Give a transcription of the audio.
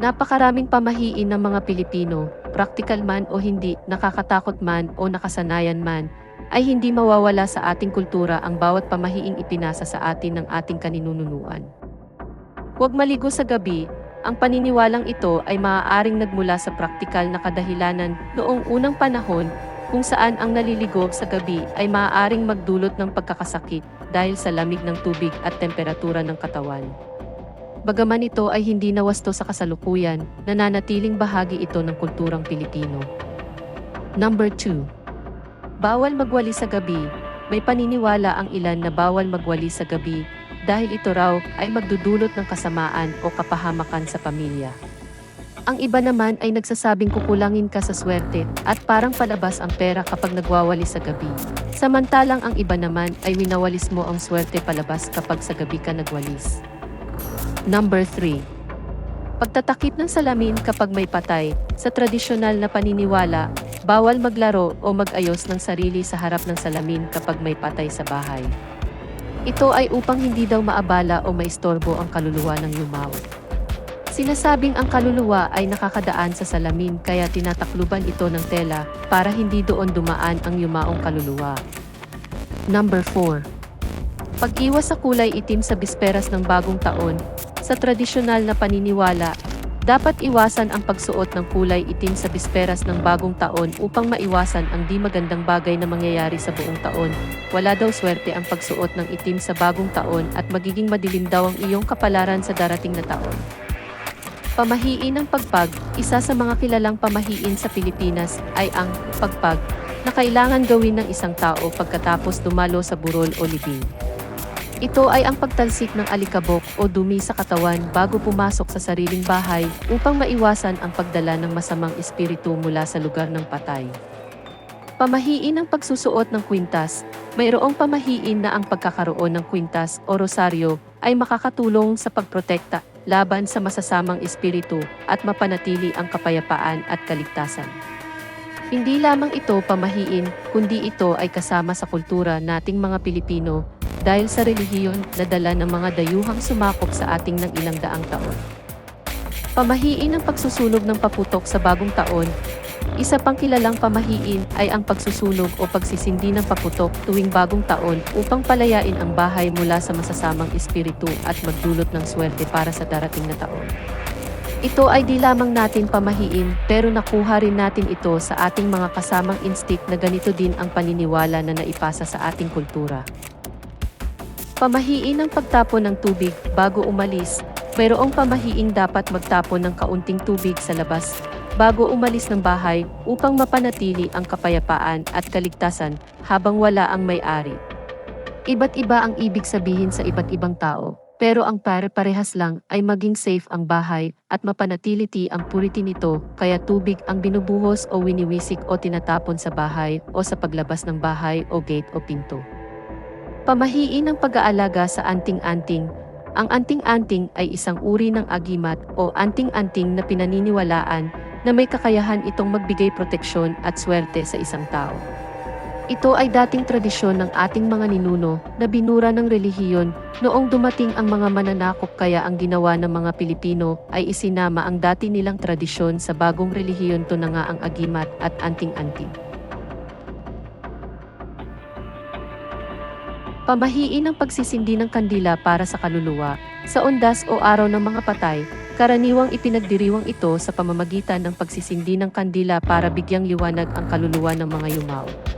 Napakaraming pamahiin ng mga Pilipino, praktikal man o hindi, nakakatakot man o nakasanayan man, ay hindi mawawala sa ating kultura ang bawat pamahiing ipinasa sa atin ng ating kaninununuan. Huwag maligo sa gabi, ang paniniwalang ito ay maaaring nagmula sa praktikal na kadahilanan noong unang panahon kung saan ang naliligo sa gabi ay maaaring magdulot ng pagkakasakit dahil sa lamig ng tubig at temperatura ng katawan. Bagaman ito ay hindi nawasto sa kasalukuyan, nananatiling bahagi ito ng kulturang Pilipino. Number 2. Bawal magwali sa gabi. May paniniwala ang ilan na bawal magwali sa gabi dahil ito raw ay magdudulot ng kasamaan o kapahamakan sa pamilya. Ang iba naman ay nagsasabing kukulangin ka sa swerte at parang palabas ang pera kapag nagwawali sa gabi. Samantalang ang iba naman ay winawalis mo ang swerte palabas kapag sa gabi ka nagwalis. Number 3. Pagtatakip ng salamin kapag may patay, sa tradisyonal na paniniwala, bawal maglaro o mag-ayos ng sarili sa harap ng salamin kapag may patay sa bahay. Ito ay upang hindi daw maabala o maistorbo ang kaluluwa ng yumaw. Sinasabing ang kaluluwa ay nakakadaan sa salamin kaya tinatakluban ito ng tela para hindi doon dumaan ang yumaong kaluluwa. Number 4. Pag-iwas sa kulay itim sa bisperas ng bagong taon, sa tradisyonal na paniniwala, dapat iwasan ang pagsuot ng kulay itim sa bisperas ng bagong taon upang maiwasan ang di magandang bagay na mangyayari sa buong taon. Wala daw swerte ang pagsuot ng itim sa bagong taon at magiging madilim daw ang iyong kapalaran sa darating na taon. Pamahiin ng pagpag, isa sa mga kilalang pamahiin sa Pilipinas ay ang pagpag na kailangan gawin ng isang tao pagkatapos dumalo sa burol o libing. Ito ay ang pagtalsik ng alikabok o dumi sa katawan bago pumasok sa sariling bahay upang maiwasan ang pagdala ng masamang espiritu mula sa lugar ng patay. Pamahiin ang pagsusuot ng kwintas. Mayroong pamahiin na ang pagkakaroon ng kwintas o rosaryo ay makakatulong sa pagprotekta laban sa masasamang espiritu at mapanatili ang kapayapaan at kaligtasan. Hindi lamang ito pamahiin, kundi ito ay kasama sa kultura nating mga Pilipino dahil sa relihiyon na dala ng mga dayuhang sumakop sa ating ng ilang daang taon. Pamahiin ang pagsusunog ng paputok sa bagong taon. Isa pang kilalang pamahiin ay ang pagsusunog o pagsisindi ng paputok tuwing bagong taon upang palayain ang bahay mula sa masasamang espiritu at magdulot ng swerte para sa darating na taon. Ito ay di lamang natin pamahiin pero nakuha rin natin ito sa ating mga kasamang instinct na ganito din ang paniniwala na naipasa sa ating kultura. Pamahiin ang pagtapon ng tubig bago umalis. Mayroong pamahiing dapat magtapon ng kaunting tubig sa labas bago umalis ng bahay upang mapanatili ang kapayapaan at kaligtasan habang wala ang may-ari. Iba't iba ang ibig sabihin sa iba't ibang tao, pero ang pare-parehas lang ay maging safe ang bahay at mapanatility ang purity nito kaya tubig ang binubuhos o winiwisik o tinatapon sa bahay o sa paglabas ng bahay o gate o pinto. Pamahiin ng pag-aalaga sa anting-anting. Ang anting-anting ay isang uri ng agimat o anting-anting na pinaniniwalaan na may kakayahan itong magbigay proteksyon at swerte sa isang tao. Ito ay dating tradisyon ng ating mga ninuno na binura ng relihiyon noong dumating ang mga mananakop kaya ang ginawa ng mga Pilipino ay isinama ang dati nilang tradisyon sa bagong relihiyon to na nga ang agimat at anting-anting. Pamahiin ang pagsisindi ng kandila para sa kaluluwa. Sa undas o araw ng mga patay, karaniwang ipinagdiriwang ito sa pamamagitan ng pagsisindi ng kandila para bigyang liwanag ang kaluluwa ng mga yumao.